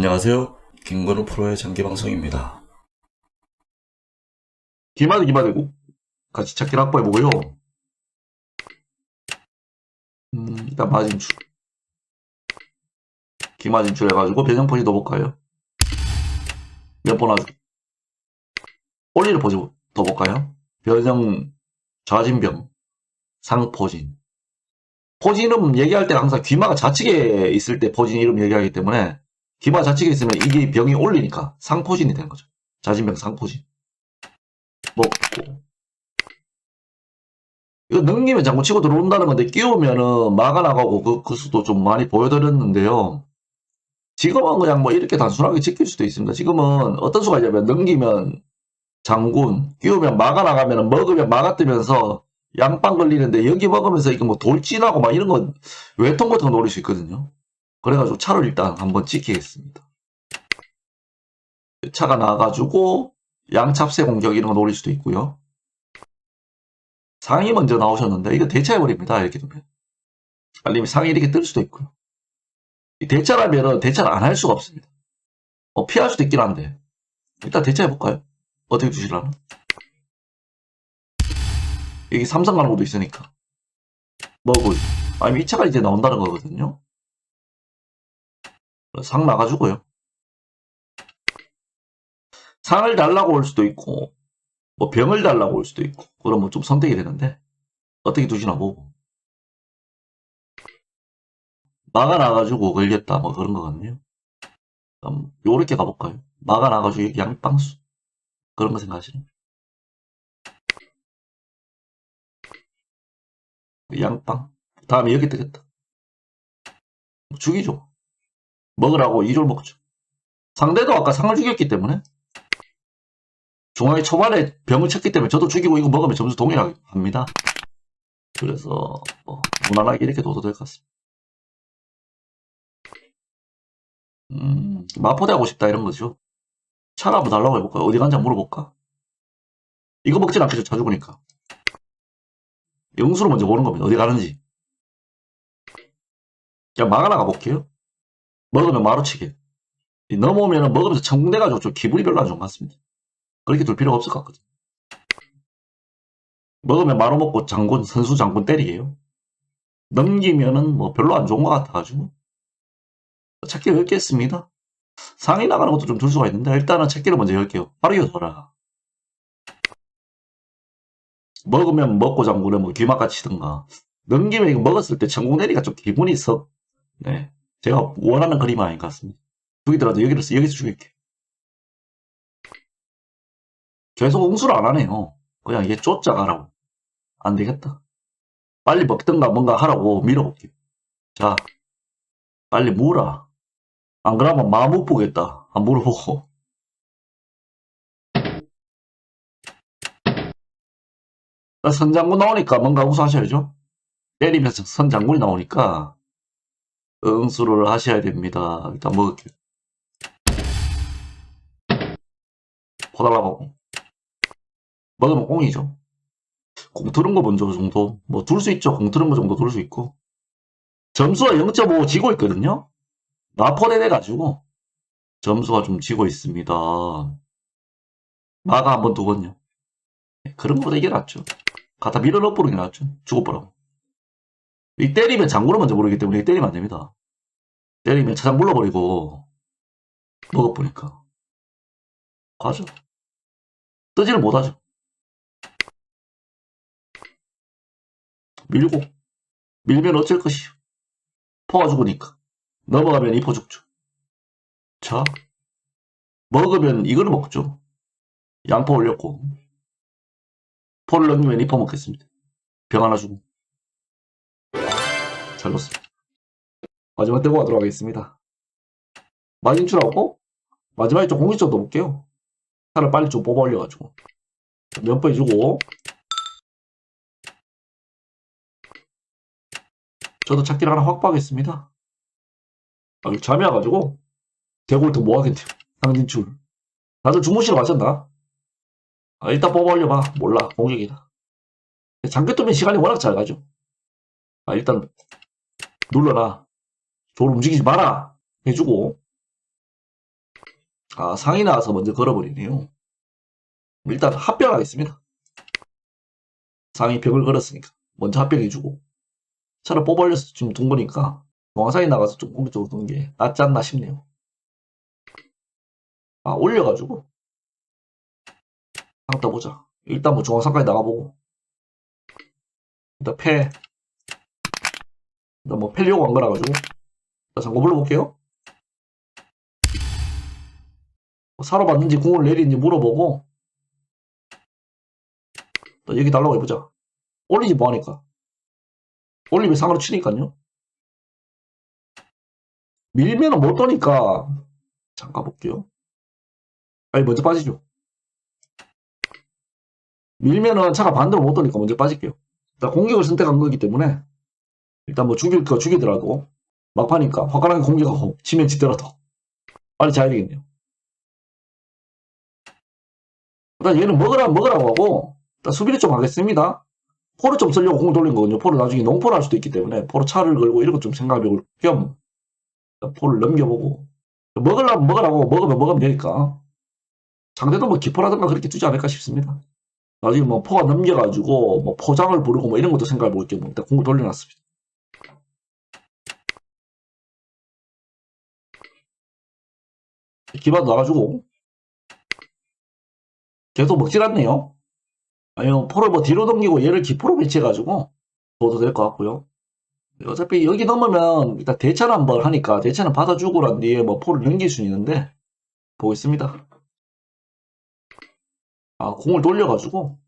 안녕하세요. 김건우 프로의 장기 방송입니다. 기마대 기마대고 같이 찾기를 확보해 보고요. 음, 일단 마진출. 기마진출 해가지고 변형포지 넣어볼까요? 몇번 하죠? 올리를 포지 넣어볼까요? 변형 좌진병 상포진 포진 이름 얘기할 때는 항상 귀마가 좌측에 있을 때 포진 이름 얘기하기 때문에 귀마 좌측에 있으면 이게 병이 올리니까 상포진이 되는 거죠. 좌진병 상포진 먹고 이거 넘기면 장구 치고 들어온다는 건데 끼우면은 막아 나가고 그, 그 수도 좀 많이 보여드렸는데요. 지금은 그냥 뭐 이렇게 단순하게 지킬 수도 있습니다. 지금은 어떤 수가 있냐면 넘기면 장군, 끼우면 막아 나가면 먹으면 막아 뜨면서 양빵 걸리는데 여기 먹으면서 이거 뭐 돌진하고 막 이런 거 외통 같은 거 노릴 수 있거든요. 그래가지고 차를 일단 한번 지키겠습니다. 차가 나가지고 양찹새 공격 이런 거 노릴 수도 있고요. 상이 먼저 나오셨는데 이거 대차해버립니다. 이렇게 되면. 아니면 상이 이렇게 뜰 수도 있고요. 이 대차라면은 대차를 안 할 수가 없습니다. 어, 피할 수도 있긴 한데. 일단 대차해볼까요? 어떻게 두시려나? 여기 삼성 가는 것도 있으니까. 먹을. 아니면 이 차가 이제 나온다는 거거든요. 상 나가지고요. 상을 달라고 올 수도 있고, 뭐 병을 달라고 올 수도 있고, 그러면 좀 선택이 되는데, 어떻게 두시나 보고. 막아놔가지고 걸렸다, 뭐 그런 거 같네요. 그럼 요렇게 가볼까요? 막아놔가지고 여기 양빵수. 그런 거 생각하시는 양빵. 다음에 여기 뜨겠다. 죽이죠. 먹으라고 이줄 먹죠. 상대도 아까 상을 죽였기 때문에 중앙에 초반에 병을 쳤기 때문에 저도 죽이고 이거 먹으면 점수 동일합니다. 그래서 뭐 무난하게 이렇게 둬도 될 것 같습니다. 음, 마포대 하고 싶다 이런 거죠. 차를 한번 달라고 해볼까요? 어디 간지 한번 물어볼까? 이거 먹진 않겠죠, 차 죽으니까. 영수로 먼저 보는 겁니다. 어디 가는지. 그냥 막아나 가 볼게요. 먹으면 마루치기. 넘어오면 먹으면서 천궁돼가지고 좀 기분이 별로 안 좋은 것 같습니다. 그렇게 둘 필요가 없을 것 같거든. 먹으면 마루 먹고 장군, 선수 장군 때리게요. 넘기면은 뭐 별로 안 좋은 것 같아가지고. 찾기 열겠습니다. 상이 나가는 것도 좀 둘 수가 있는데, 일단은 찾기를 먼저 열게요. 바로 이어서라. 먹으면 먹고 장군에 뭐 귀마같이 치든가. 넘기면 이거 먹었을 때 천궁 내리가 좀 기분이 썩, 네. 제가 원하는 그림 아닌 것 같습니다. 죽이더라도 여기서, 여기서 죽일게. 계속 응수를 안 하네요. 그냥 얘 쫓아가라고. 안 되겠다. 빨리 먹든가 뭔가 하라고 밀어볼게요. 자, 빨리 물어. 안 그러면 마음 못 보겠다. 안 물어보고. 선장군 나오니까 뭔가 응수하셔야죠. 때리면서 선장군이 나오니까 응수를 하셔야 됩니다. 일단 먹을게요. 포달라고. 먹으면 꽁이죠. 공 트는 거 먼저 정도. 뭐, 둘 수 있죠. 공 트는 거 정도 둘 수 있고. 점수가 0.5 지고 있거든요. 나포대 돼가지고, 점수가 좀 지고 있습니다. 마가 한 번 두건요. 그런 거보다 이게 낫죠. 갖다 밀어 넣어버리는 게 낫죠. 죽어버려. 이 때리면 장구를 먼저 모르기 때문에 이 때리면 안 됩니다. 때리면 차장 불러버리고, 먹어보니까. 가죠. 뜨지를 못하죠. 밀고 밀면 어쩔 것이요. 포가 죽으니까 넘어가면 이포 죽죠. 자 먹으면 이거를 먹죠. 양포 올렸고 포를 넘기면 이포 먹겠습니다. 병 하나 주고 잘 넣었습니다. 마지막 떼고 가도록 하겠습니다. 마진 출하고 마지막에 좀 공식점 넣어볼게요. 차를 빨리 좀 뽑아 올려가지고 몇번 해주고 저도 찾기를 하나 확보하겠습니다. 아, 잠이 와가지고 대골트 뭐 하겠대요. 상진출. 다들 주무시러 가셨나? 아, 일단 뽑아 올려봐. 몰라. 공격이다. 잠겨 뜨면 시간이 워낙 잘 가죠. 아, 일단 눌러라. 저를 움직이지 마라. 해주고 아, 상이 나와서 먼저 걸어버리네요. 일단 합병하겠습니다. 상이 벽을 걸었으니까. 먼저 합병해주고. 차를 뽑아올려서 지금 둔 거니까, 중앙상이 나가서 좀 공격적으로 두는 게 낫지 않나 싶네요. 아, 올려가지고. 상따 보자. 일단 뭐 중앙상까지 나가보고. 일단 패. 일단 뭐 패려고 한 거라가지고. 일단 잠깐 불러볼게요. 뭐 사러 받는지 공을 내리는지 물어보고. 또 여기 달라고 해보자. 올리지 뭐하니까? 올리면 상으로 치니까요. 밀면은 못 도니까. 잠깐 볼게요. 아니 먼저 빠지죠. 밀면은 차가 반대로 못 도니까 먼저 빠질게요. 일단 공격을 선택한 거기 때문에 일단 뭐 죽일 거 죽이더라도 막파니까 화끈하게 공격하고 치면 지더라도 빨리 자야 되겠네요 일단 얘는 먹으라 먹으라고 하고 일단 수비를 좀 하겠습니다. 포를 좀 쓰려고 공을 돌린 거거든요. 포를 나중에 농포를 할 수도 있기 때문에 포로 차를 걸고 이런 거좀 생각해볼 겸 포를 넘겨보고 먹으려면 먹으라고 먹으면 먹으면 되니까 상대도 뭐 기포라든가 그렇게 두지 않을까 싶습니다. 나중에 뭐 포가 넘겨가지고 뭐 포장을 부르고 뭐 이런 것도 생각해볼 겸 일단 공을 돌려놨습니다. 기반도 나가지고 계속 먹질 않네요. 아니면 포를 뭐 뒤로 넘기고 얘를 기포로 배치해가지고 넣어도 될 것 같고요. 어차피 여기 넘으면 일단 대차를 한번 하니까 대차는 받아주고 난 뒤에 뭐 포를 넘길 수 있는데 보겠습니다. 아 공을 돌려가지고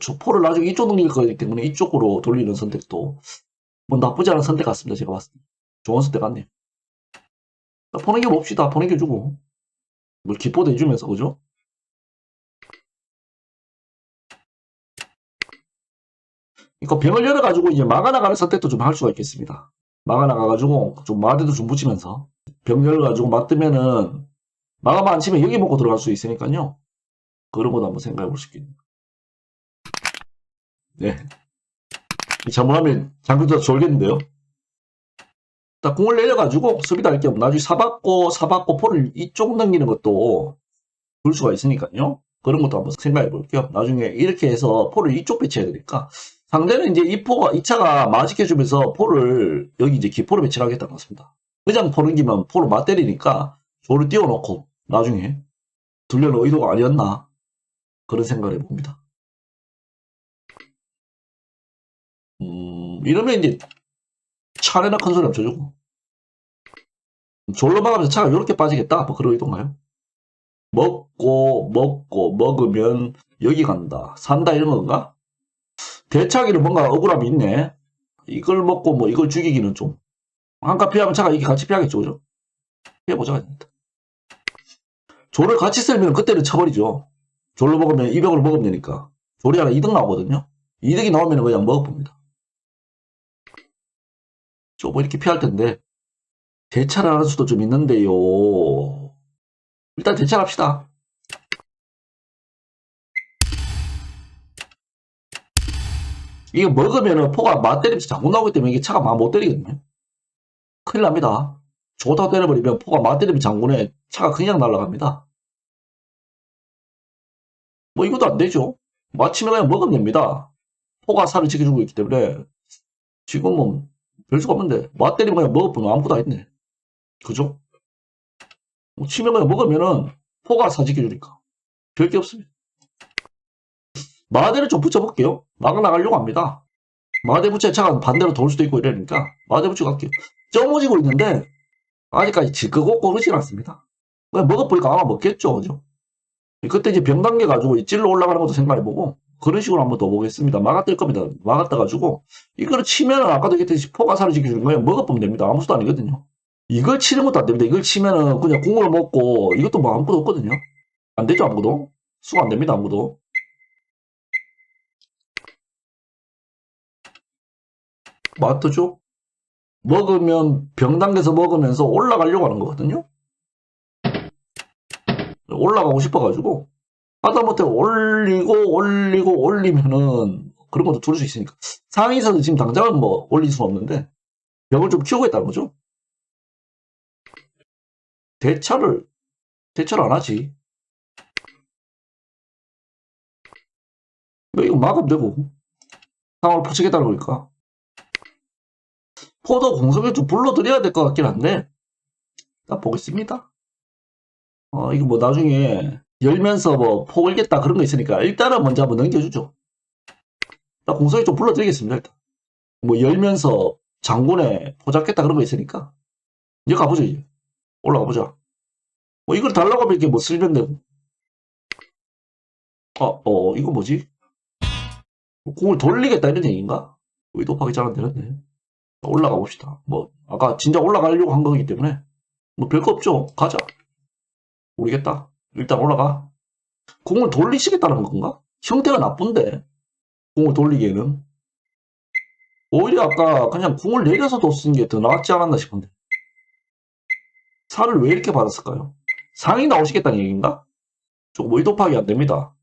저 포를 나중에 이쪽 넘길 거기 때문에 이쪽으로 돌리는 선택도 뭐 나쁘지 않은 선택 같습니다. 제가 봤을 때 좋은 선택 같네요. 자, 포넘겨 봅시다. 포넘겨 주고 뭐 기포도 해주면서 그죠? 이거 병을 열어가지고 이제 막아나가는 선택도 좀 할 수가 있겠습니다. 막아나가가지고 좀 마대도 좀 붙이면서 병 열어가지고 맞으면은 막아만 안 치면 여기 먹고 들어갈 수 있으니까요. 그런 것도 한번 생각해 볼 수 있겠네요. 네. 이 잘못하면 장군도 졸겠는데요. 딱 공을 내려가지고 수비도 할겸 나중에 사받고 사받고 포를 이쪽 넘기는 것도 볼 수가 있으니까요. 그런 것도 한번 생각해 볼게요. 나중에 이렇게 해서 포를 이쪽 배치해야 되니까 상대는 이제 이 포가, 이 차가 마직해 주면서 포를, 여기 이제 기포로 배치를 하겠다는 것입니다. 그냥 포는 기면 포를 맞때리니까 조를 띄워놓고, 나중에, 둘려는 의도가 아니었나. 그런 생각을 해봅니다. 음, 이러면 이제, 차례나 큰 소리 없쳐주고, 졸로 막으면서 차가 이렇게 빠지겠다. 뭐 의도인가요? 먹고, 먹고, 먹으면, 여기 간다. 산다, 이런 건가? 대차기는 뭔가 억울함이 있네. 이걸 먹고 뭐 이걸 죽이기는 좀. 한칸 피하면 차가 이게 같이 피하겠죠, 그죠? 피해보자. 조를 같이 쓸면 그때는 쳐버리죠. 졸로 먹으면 200으로 먹으면 되니까. 조리 하나 2등 나오거든요. 2등이 나오면 그냥 먹어봅니다. 조금 이렇게 피할 텐데, 대차를 하는 수도 좀 있는데요. 일단 대차를 합시다. 이거 먹으면은 포가 맞때리면서 자꾸 나오기 때문에 이게 차가 막못 때리거든요. 큰일 납니다. 좋다고 때려버리면 포가 맞때리면 장군에 차가 그냥 날아갑니다. 뭐 이것도 안 되죠. 마치면 그냥 먹으면 됩니다. 포가 살을 지켜주고 있기 때문에 지금은 별 수가 없는데 맞때리면 그냥 먹어보면 아무것도 안 있네. 그죠? 뭐 치면 그냥 먹으면은 포가 살 지켜주니까 별게 없습니다. 마대를 좀 붙여볼게요. 막 나가려고 합니다. 마대 붙여 차가 반대로 돌 수도 있고 이러니까 마대 붙여 갈게요. 쪄모지고 있는데 아직까지 질거고 꼬르진 않습니다. 그냥 먹어보니까 아마 먹겠죠. 그죠? 그때 이제 병 당겨가지고 찔러 올라가는 것도 생각해보고 그런 식으로 한번 더 보겠습니다. 막아뜰 겁니다. 막아떠가지고 이거를 치면은 아까도 얘기했듯이 포가 살을 지켜주는 거예요. 먹어보면 됩니다. 아무것도 아니거든요. 이걸 치는 것도 안 됩니다. 이걸 치면은 그냥 국물 먹고 이것도 뭐 아무것도 없거든요. 안 되죠 아무것도. 수가 안 됩니다 아무것도. 맞죠? 먹으면 병 당겨서 먹으면서 올라가려고 하는 거거든요. 올라가고 싶어가지고 하다못해 올리고 올리고 올리면은 그런 것도 들을 수 있으니까 상위에서도 지금 당장은 뭐 올릴 수는 없는데 병을 좀 키우고 있다는 거죠. 대차를 대처를 안 하지. 뭐 이거 막으면 되고. 상황을 포착했다는 거니까. 포도 공성에 좀 불러드려야 될 것 같긴 한데, 나 보겠습니다. 어, 이거 뭐 나중에 열면서 뭐 포걸겠다 그런 거 있으니까 일단은 먼저 한번 넘겨주죠. 나 공성에 좀 불러드리겠습니다, 일단. 뭐 열면서 장군에 포잡겠다 그런 거 있으니까. 이제 가보죠, 이제. 올라가 보자. 뭐 이걸 달라고 하면 이렇게 뭐 쓸면 되고. 어, 어, 이거 뭐지? 뭐 공을 돌리겠다 이런 얘기인가? 의도 파기 잘 안 되는데. 올라가 봅시다. 뭐, 아까 진짜 올라가려고 한 거기 때문에. 뭐 별거 없죠. 가자. 모르겠다. 일단 올라가. 공을 돌리시겠다는 건가? 형태가 나쁜데. 공을 돌리기에는. 오히려 아까 그냥 공을 내려서 뒀는 게더 낫지 않았나 싶은데. 살을 왜 이렇게 받았을까요? 상이 나오시겠다는 얘기인가? 조금 의도 파악이 안 됩니다.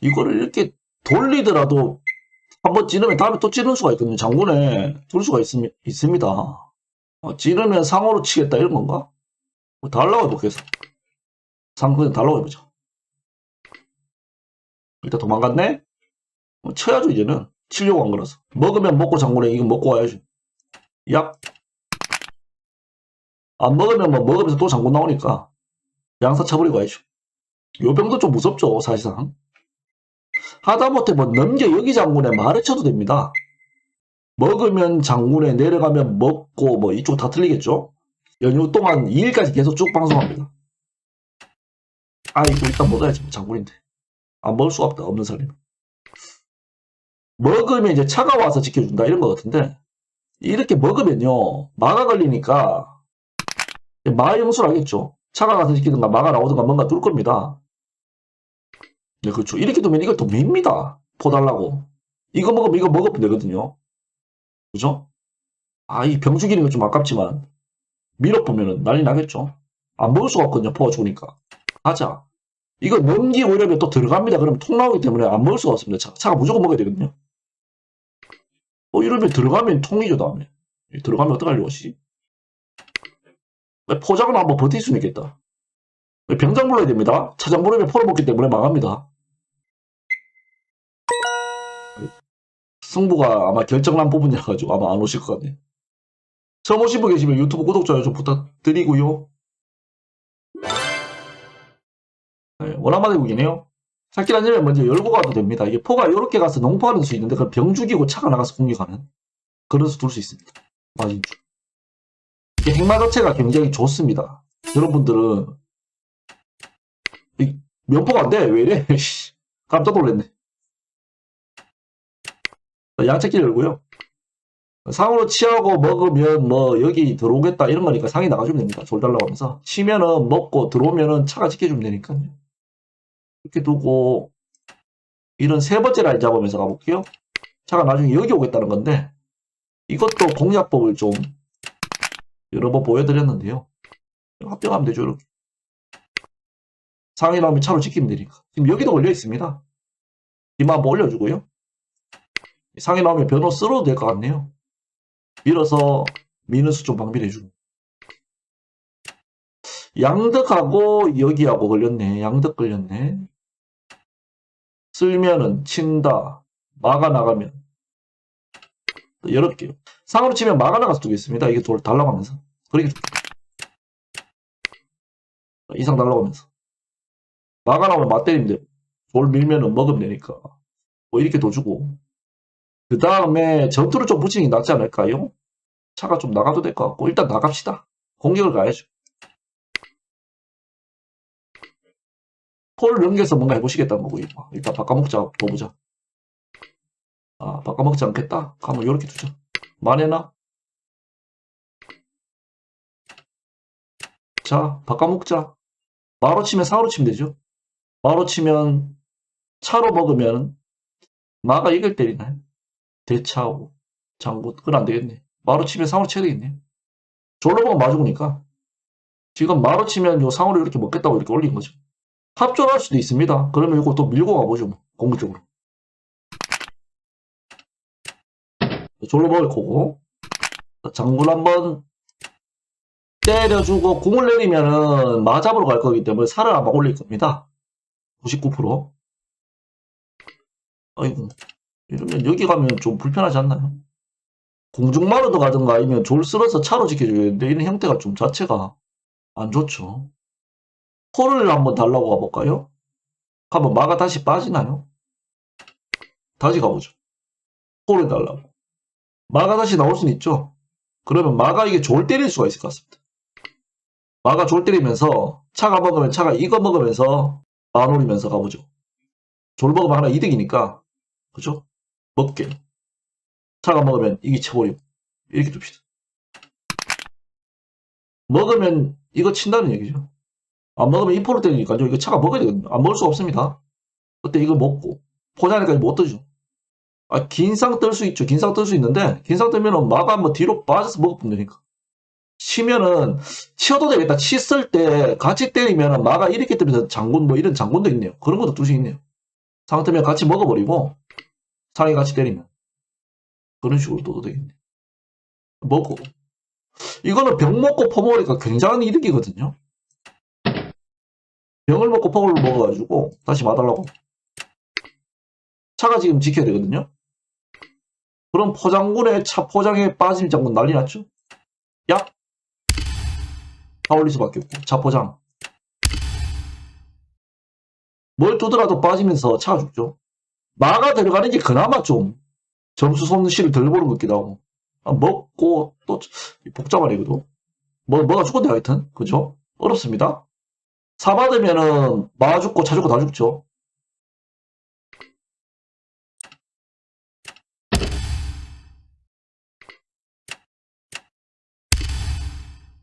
이거를 이렇게 돌리더라도 한번 찌르면 다음에 또 찌르는 수가 있거든요. 장군에 둘 수가 있습, 있습니다. 어, 찌르면 상으로 치겠다 이런 건가? 뭐 달라고 해볼게요. 상 그냥 달라고 해보자. 일단 도망갔네? 뭐 쳐야죠 이제는. 치려고 한 거라서. 먹으면 먹고 장군에 이거 먹고 와야죠. 약. 안 먹으면 뭐 먹으면서 또 장군 나오니까 양사 쳐버리고 와야죠. 요 병도 좀 무섭죠 사실상. 하다못해 뭐 넘겨 여기 장군에 말을 쳐도 됩니다. 먹으면 장군에 내려가면 먹고 뭐 이쪽 다 틀리겠죠. 연휴 동안 2일까지 계속 쭉 방송합니다. 아 이거 일단 먹어야지 뭐 장군인데 안 먹을 수가 없다 없는 사람이 먹으면 이제 차가 와서 지켜준다 이런 거 같은데 이렇게 먹으면요 마가 걸리니까 마의 영수를 하겠죠. 차가 가서 지키든가 마가 나오든가 뭔가 뚫을 겁니다. 네, 그렇죠. 이렇게 두면 이걸 또 밉니다. 포달라고. 이거 먹으면 이거 먹으면 되거든요. 그죠? 아, 이 병 죽이는 건 좀 아깝지만, 밀어 보면은 난리 나겠죠? 안 먹을 수가 없거든요. 포가 죽으니까. 가자. 이거 넘기고 이러면 또 들어갑니다. 그러면 통 나오기 때문에 안 먹을 수가 없습니다. 차, 차가 무조건 먹어야 되거든요. 어, 이러면 들어가면 통이죠, 다음에. 들어가면 어떡하려고 하시? 포장은 한번 버틸 수는 있겠다. 병장 불러야 됩니다. 차장 부르면 포를 먹기 때문에 망합니다. 승부가 아마 결정난 부분이라가지고 아마 안 오실 것 같네. 처음 오신 분 계시면 유튜브 구독, 좋아요 좀 부탁드리고요. 네, 원한마대국이네요. 살길 안되면 먼저 열고 가도 됩니다. 이게 포가 이렇게 가서 농포하는 수 있는데 그병 죽이고 차가 나가서 공격하는 그런 수 둘 수 있습니다. 마진주. 이게 핵마 자체가 굉장히 좋습니다. 여러분들은 이 면포가 안 돼. 왜 이래? 씨, 깜짝 놀랐네. 양채길 열고요. 상으로 치하고 먹으면 뭐 여기 들어오겠다 이런 거니까 상이 나가주면 됩니다. 졸 달라고 하면서 치면은 먹고 들어오면은 차가 지켜주면 되니까요. 이렇게 두고 이런 세 번째 라인 잡으면서 가볼게요. 차가 나중에 여기 오겠다는 건데 이것도 공략법을 좀 여러 번 보여드렸는데요. 합병하면 되죠 이렇게. 상이 나오면 차로 지키면 되니까. 지금 여기도 걸려 있습니다. 이마 한번 올려주고요. 상이 나오면 변호 쓸어도 될 것 같네요. 밀어서 미누스 좀 방비해주고. 양득하고 여기하고 걸렸네. 양득 걸렸네. 쓸면은 친다. 막아 나가면. 열을게요. 상으로 치면 막아 나가서 두겠습니다. 이게 돌 달라가면서. 그렇게 이상 달라가면서. 막아 나오면 맞 때리면 돼. 돌 밀면은 먹으면 되니까. 뭐 이렇게 더 주고. 그 다음에 전투를 좀 붙이는 게 낫지 않을까요? 차가 좀 나가도 될 것 같고. 일단 나갑시다. 공격을 가야죠. 폴 넘겨서 뭔가 해보시겠다는 거고. 일단 바꿔먹자, 보자. 아, 바꿔먹지 않겠다? 가면 요렇게 두자. 만에나? 자, 바꿔먹자. 마로 치면 상으로 치면 되죠. 마로 치면 차로 먹으면 마가 이걸 때리나요? 대차하고 장군 그건 안 되겠네. 마로 치면 상으로 쳐야 되겠네. 졸로 먹으면 마주니까 지금 마로 치면 요 상으로 이렇게 먹겠다고 이렇게 올린 거죠. 합존할 수도 있습니다. 그러면 이거 또 밀고 가보죠. 뭐, 공격적으로. 졸로 먹을 거고 장군 한번 때려주고 공을 내리면은 마잡으로 갈 거기 때문에 살을 아마 올릴 겁니다. 99%. 아이고 이러면 여기 가면 좀 불편하지 않나요? 공중마루도 가든가 아니면 졸 쓸어서 차로 지켜줘야 되는데 이런 형태가 좀 자체가 안 좋죠. 홀을 한번 달라고 가볼까요? 한번 마가 다시 빠지나요? 다시 가보죠. 홀을 달라고. 마가 다시 나올 수는 있죠. 그러면 마가 이게 졸 때릴 수가 있을 것 같습니다. 마가 졸 때리면서 차가 먹으면 차가 이거 먹으면서 마 노리면서 가보죠. 졸 먹으면 하나 이득이니까 그죠? 먹게. 차가 먹으면 이게 쳐버리고 이렇게 둡시다. 먹으면 이거 친다는 얘기죠. 안 먹으면 이포로 때리니까 이거 차가 먹어야 되거든요. 안 먹을 수가 없습니다. 그때 이거 먹고 포장에까지 못 뜨죠. 아, 긴 상 뜰 수 있죠. 긴 상 뜰 수 있는데 긴 상 뜨면은 마가 한번 뒤로 빠져서 먹어보면 되니까. 치면은 치어도 되겠다. 쳤을 때 같이 때리면은 마가 이렇게 뜨면서 장군 뭐 이런 장군도 있네요. 그런 것도 뚜시 있네요. 상태면 같이 먹어버리고 상이 같이 때리면 그런 식으로 떠도 되겠네. 먹고 이거는 병 먹고 퍼먹으니까 굉장한 이득이거든요. 병을 먹고 퍼를 먹어가지고 다시 맞달라고 차가 지금 지켜야 되거든요. 그럼 포장군의 차 포장에 빠짐 장군 난리 났죠? 야! 다 올릴 수밖에 없고 차 포장 뭘 두더라도 빠지면서 차가 죽죠. 마가 들어가는 게 그나마 좀 점수 손실을 덜 보는 것 같기도 하고 아, 먹고 또 복잡하네 이거도 뭐, 뭐가 죽었네 하여튼 그죠? 어렵습니다. 사 받으면은 마 죽고 차 죽고 다 죽죠.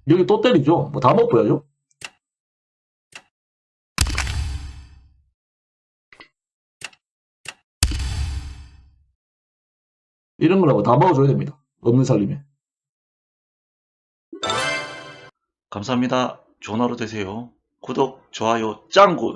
여기 또 때리죠. 뭐 다 먹어야죠. 이런 거라고 다 먹어줘야 됩니다. 없는 살림에. 감사합니다. 좋은 하루 되세요. 구독, 좋아요, 짱구!